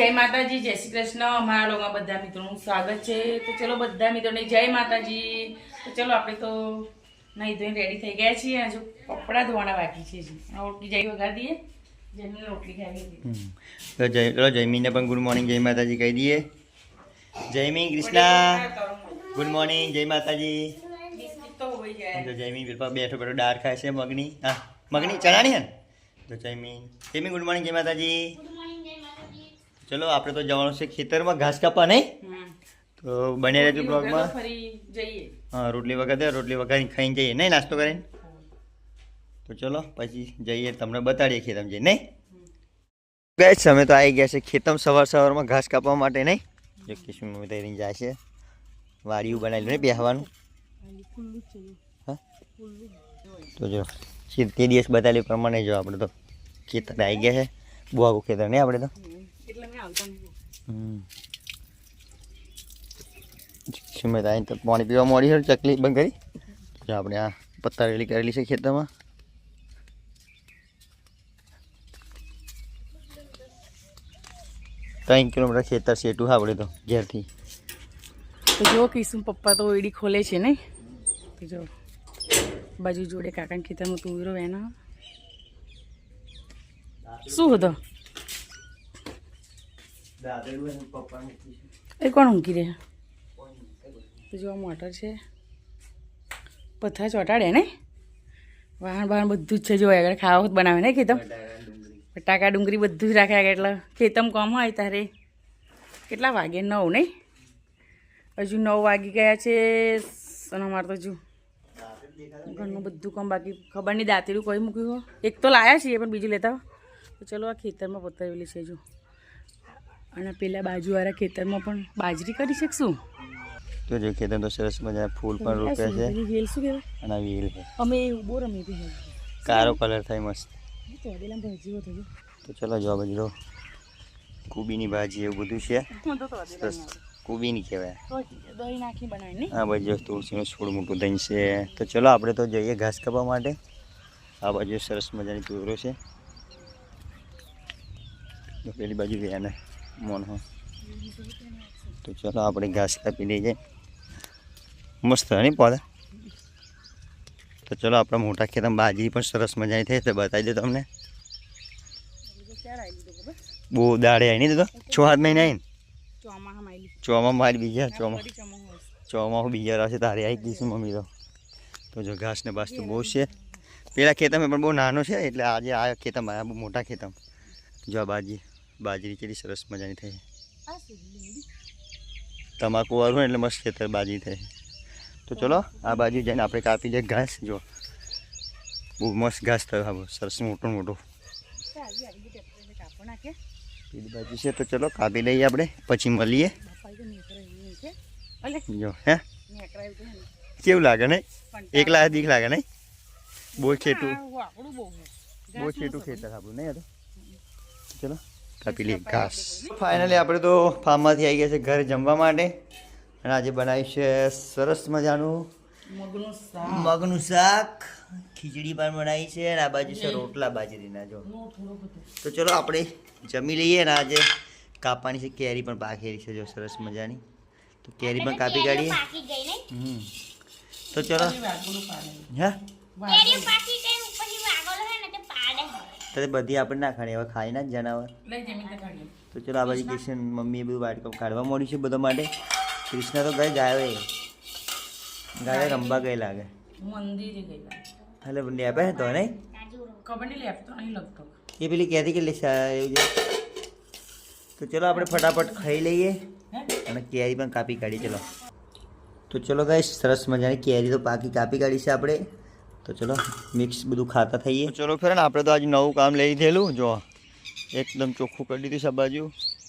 જય માતાજી જય શ્રી કૃષ્ણ. અમારા લોકોમાં બધા મિત્રોનું સ્વાગત છે. તો ચલો બધા મિત્રોને જય માતાજી. તો ચલો આપણે તો નહીં ધોઈને રેડી થઈ ગયા છીએ. હજુ કપડાં ધોવાના બાકી છે રોટલી જઈ વગાડી દઈએ. જમીને રોટલી ખાવી તો જય ચલો જયમીને પણ ગુડ મોર્નિંગ જય માતાજી કહી દઈએ. જયમી કૃષ્ણા. ગુડ મોર્નિંગ જય માતાજી. તો જયમી પેલા બેઠો બેઠો દાળ ખાય છે મગની. હા મગની ચણાની હે ને? તો જયમી જયમી ગુડ મોર્નિંગ જય માતાજી. ચલો આપણે તો જવાનું છે ખેતરમાં ઘાસ કાપવા નહીં? તો બને રહેજો બ્લોગમાં. વગાડો, હા રોટલી વગાડે રોટલી વગાડીને ખાઈને જઈએ. નહીં નાસ્તો કરીને? તો ચલો પછી જઈએ તમને બતાડીએ ખેતમ જઈએ નહીં? ગઈ અમે તો આવી ગયા છે ખેતમ સવાર સવારમાં ઘાસ કાપવા માટે નહીં? જો કિશન મમ્મી જાય છે. વાડીયું બનાવેલું નહીં બેહવાનું. હા? તો જો તે દિવસ બતાવ્યું પ્રમાણે જો આપણે તો ખેતર આવી ગયા છે. બુઆ ખેતર નહીં આપણે તો? સુમિત આવીને તો પાણી પીવા મળી છે, ચકલી બંધ કરી? આપણે આ પત્તા રેલી કરેલી છે ખેતરમાં. ત્રણ કિલોમીટર ખેતર સેટું એટલું આપણે તો, ઘેરથી. તો જો કિસુમ પપ્પા તો ઓયડી ખોલે છે નહીં તો જો, બાજુ જોડે કાકાના ખેતરમાં તું એના. શું હતો? એ કોણ ઊંઘી રહ્યા જો આ મોટર છે. પથ્થર ચોટાડે ને? વાહન વાહન બધું જ છે. જો આગળ ખાવા બનાવે ને ખેતમ? બટાકા ડુંગળી. બધું જ રાખે આગળ એટલે ખેતમ કોમ હોય તારે? કેટલા વાગે? નવ નહીં હજુ નવ વાગી ગયા છે. અને અમારે તો હજુ ઘરનું બધું કામ બાકી. ખબર નહીં દાંતેરું કોઈ મૂક્યું એક તો લાયા છીએ પણ બીજું લેતા તો ચલો આ ખેતરમાં પતાવેલી છે જો. અને પેલા બાજુવાળા ખેતરમાં પણ બાજરી કરી શકશું? તો જો ખેતર તો સરસ મજા ફૂલ પણ રોપ્યા છે. વેલ શું કહેવાય? અને વેલ છે. અમે બહુ રમી હતી કારો કલર થાય મસ્ત. તો ચલો જો આ બાજુ જો કુબીની ભાજી એવું બધું છે. સરસ. કુબીની કહેવાય. દહીં નાખી બનાવીને હા બાજુ તુલસીનું છોડ મોટું દહીં છે. તો ચલો આપણે તો જઈએ ઘાસ કાપવા માટે. આ બાજુ સરસ મજાની તુરો છે. તો પેલી બાજુ વેને મોન હો તો ચલો આપણે ઘાસ કાપી લઈએ મસ્ત નહીં પોદા તો ચલો આપણા મોટા ખેતરમાં બાજરી પણ સરસ મજાની થઈ તો બતાવી દો તમને ક્યારે આવી લીધું ખબર બહુ દાડે આવી નહીં તો છ હાથ મહિને આવીને ચોમાહામાં આવી ચોમાં મારી બીજા ચોમાં ફરી ચોમાહું આવશે. ચોમાહું બીજા રહેશે તારે આવી ગઈશું મમ્મી તો તો જો ઘાસ ને બાસ તો બહુ છે પેલા ખેતરમાં પણ બહુ નાનો છે એટલે આજે આ ખેતરમાં આવ્યા બહુ મોટા ખેતમ જો આ બાજી બાજરી કેટલી સરસ મજાની થઈ. આ શું લીંબી? તમાકુ વાળું હોય એટલે મસ્ત ખેતર બાજી થઈ તો ચલો આ બાજુ જઈને આપણે કાપી લઈએ ઘાસ જો. બહુ મસ્ત ઘાસ થયો હા બહુ સરસ મોટું મોટું. ચાલી આવી ગઈ ટ્રેક્ટરને કાપો નાખે. પેલી બાજુ છે તો ચલો કાપી લઈએ આપણે પછી મળીએ. બાપા તો નેકરાયું નહીં છે. અલે જો હે? નેકરાયું તો હે ને. કેવું લાગે નહીં? કંટાળો. એકલા દીક લાગે નહીં? બહુ છેટું. આ વાપરું બહુ છે. બહુ ઘાસનું છેટું સફેદ. ખેતર આપણું નહીં હતું ચલો. કાપી લઈએ ઘાસ ફાઇનલી આપણે તો ફાર્મમાંથી આવી ગયા છે ઘરે જમવા માટે. અને આજે બનાવ્યું છે સરસ મજાનું મગનું શાક. ખીચડી પણ બનાવી છે અને આ બાજુ છે રોટલા બાજરીના જો. તો ચલો આપણે જમી લઈએ અને આજે કાપવાની છે કેરી પણ પાકેલી છે જો સરસ મજાની. તો કેરી પણ કાપી કાઢીએ. હમ. તો ચલો. હા. તો બધી આપણે ના ખાણી હવે ખાઈ ના જ જનાવર. તો. ચલો આ બાજુ કૃષ્ણ? મમ્મી બધું વાટકો કાઢવા મળ્યું છે બધા માટે. કૃષ્ણ તો ગઈ ગાયો ગાયો રમવા ગઈ લાગે. મંદિરે ગયેલા એટલે તો નહીં? ખબર નહીં લેપતો નહીં લગતો. એ પેલી કહેતી કે લેસા એવું છે તો ચલો આપણે ફટાફટ ખાઈ લઈએ અને કેરી પણ કાપી કાઢી ચલો. તો ચલો ગાય સરસ મજાની કેરી તો પાકી કાપી કાઢી છે આપણે. તો ચલો મિક્સ બધું ખાતા થઈએ. ચલો ફેર ને, આપણે તો આજે નવું કામ લઈ થયેલું જો, એકદમ ચોખ્ખું કરી દીધું છે બાજુ.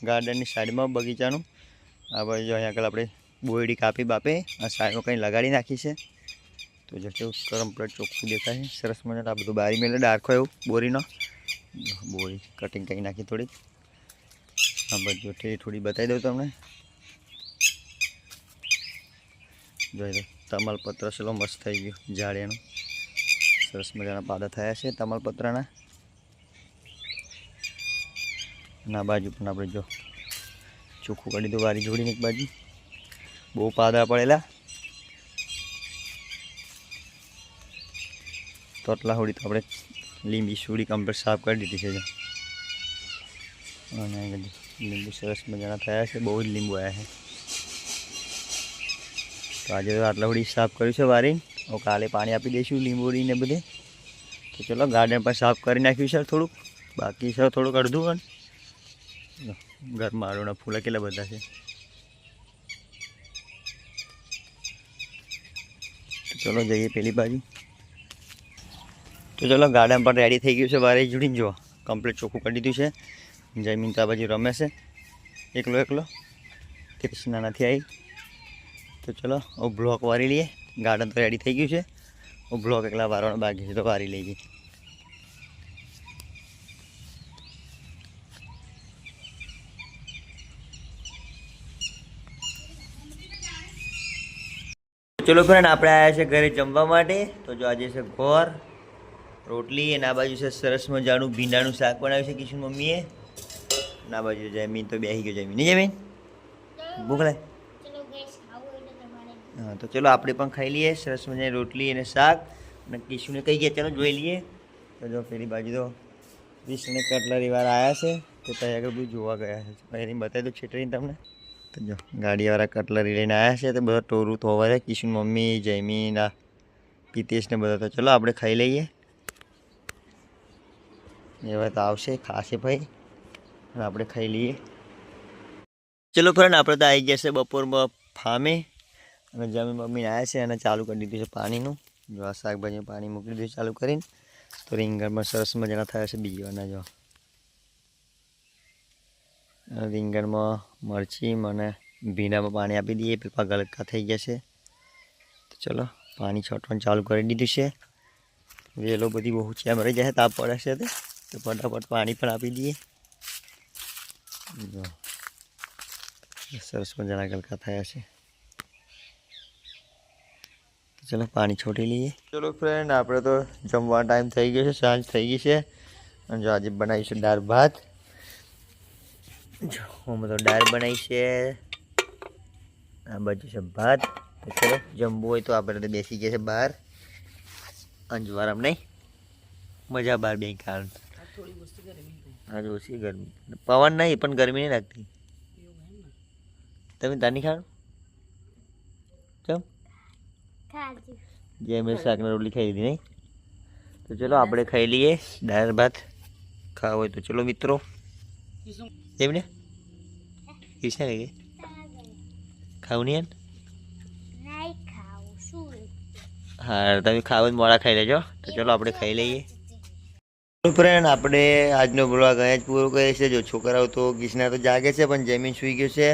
ગાર્ડનની સાઈડમાં બગીચાનું. આ બાજુ જો, અહીંયા આગળ આપણે બોયડી કાપી બાપે. આ સાઈડમાં કંઈ લગાડી નાખી છે. તો જો, કેવું પ્લેટ ચોખ્ખું દેખાય. છે સરસ મજા આ બધું બારી મેળે ડાર્ખો એવું, બોરીનો. બોરી કટિંગ કરી નાખી થોડીક. આ બાજુ થોડી થોડી બતાવી દઉં તમને. જોઈ લો તમાલપત્ર ચલો, મસ્ત થઈ ગયું ઝાડ સરસ મજાના પાદા થયા છે તમાલપત્રના. આ બાજુ પણ આપણે જો ચોખ્ખું કાઢી દો વારી જોડીને એક બાજુ. બહુ પાદા પડેલા. તો આટલા હોડી તો આપણે લીંબી સુડી કમ્પ્લીટ સાફ કરી દીધી છે અને લીંબુ સરસ મજાના થયા છે, બહુ જ લીંબુ આવ્યા છે. તો આજે આટલા હોડી સાફ કર્યું છે વારી કાલે પાણી આપી દઈશું લીંબોડી ને બધે. તો ચલો ગાર્ડન પણ સાફ કરી નાખ્યું સર થોડુંક. બાકી સર થોડુંક અડધું પણ. ઘરમાં આડોના ફૂલા કેટલા બધા છે. ચલો, જઈએ પેલી બાજુ. તો ચલો ગાર્ડન પણ રેડી થઈ ગયું છે બારે જોડીને જુઓ કમ્પ્લીટ ચોખ્ખું કરી દીધું છે. જમીન તો બાજુ રમે છે. એકલો એકલો. કૃષ્ણા નથી આવી. તો ચલો હું બ્લોક વારી લઈએ. ગાર્ડન તો રેડી થઈ ગયું છે. હું બ્લોક એકલા વારવાનો બાકી છે તો વારી લઈએ ચલો ફ્રેન્ડ આપણે આવ્યા છે ઘરે જમવા માટે. તો જો આજે છે ઘોર રોટલી અને આ બાજુ છે સરસ મજાનું ભીંડાનું શાક બનાવ્યું છે કિશન મમ્મીએ. અને આ બાજુ જમીન તો બેસી ગયો જમીન નહીં જમીન ભૂખ લાગે? હા તો ચલો આપણે પણ ખાઈ લઈએ. સરસ મજાની રોટલી અને શાક. અને કિશુને કહી ગયા, ચલો જોઈ લઈએ. તો જો પેલી બાજુ તો વિષ્ણુ કટલરી વાર આવ્યા છે. તો ત્યાં આગળ બધું જોવા ગયા છે. એની બતાવી દો છેટરીને તમને. તો જો, ગાડીવાળા કટલરી લઈને આવ્યા છે. તો બધા ટોરું તો હોવા કિશુન મમ્મી, જયમીન આ પિતેશને બધા. તો ચલો આપણે ખાઈ લઈએ. એવા તો આવશે, ખાશે ભાઈ. આપણે ખાઈ લઈએ. ચલો ફ્રેન્ડ, આપણે તો આવી ગયા છે બપોરમાં ફામે. અને જમી મમ્મીને આવ્યા છે અને ચાલુ કરી દીધું છે પાણીનું. જો આ શાકભાજીનું પાણી મૂકી દીધું ચાલુ કરીને. તો રીંગણમાં સરસ મજાના થયા છે બીજવાના જો. રીંગણમાં મરચી મને ભીંડામાં પાણી આપી દઈએ, પીપા ગલકા થઈ ગયા છે. તો ચલો, પાણી છોટવાનું ચાલુ કરી દીધું છે. વેલો બધી બહુ છે મરી જાય, તાપ પડે છે તે. ફટાફટ પાણી પણ આપી દઈએ. સરસ મજાના ગલકા થયા છે. ચલો પાણી છોટી લઈએ ચલો ફ્રેન્ડ આપણે તો જમવા ટાઈમ થઈ ગયો છે સાંજ થઈ ગઈ છે। અને જો આજે બનાવીશું દાળ ભાત। જો અમે તો દાળ બનાવી છે। આ બાજુ છે ભાત। તો ચલો જમવું હોય તો આપણે તો બેસી ગયા છે બહાર। અંજવારમ નહીં મજા બહાર બે કારણ આજે ઓછી ગરમી. પવન નહીં પણ ગરમી નહીં લાગતી। તમે તાની ખાણ જે મેં શાકને રોટલી ખાઈ લીધી નહીં. તો ચલો આપણે ખાઈ લઈએ દાળ ભાત. ખાવા હોય તો ચલો મિત્રો. જેમને કિસને કહીએ ખાવું નહીં હા તમે ખાવ મોડા ખાઈ લેજો. તો ચલો આપણે ખાઈ લઈએ. ફ્રેન્ડ આપણે આજનો બ્લોગ અહીંયા જ પૂરો કરીએ છીએ. જો છોકરાઓ તો કૃષ્ણા તો જાગે છે પણ જમીન સૂઈ ગયો છે.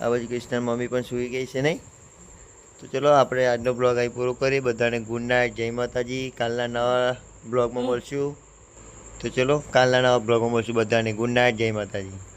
આ બાજુ કૃષ્ણ મમ્મી પણ સૂઈ ગઈ છે નહીં? તો ચલો આપણે આજનો બ્લોગ અહીં પૂરો કરીએ. બધાને ગુડ નાઇટ જય માતાજી. કાલના નવા બ્લોગમાં મળશું. તો ચલો કાલના નવા બ્લોગમાં મળશું. બધાને ગુડ નાઇટ જય માતાજી.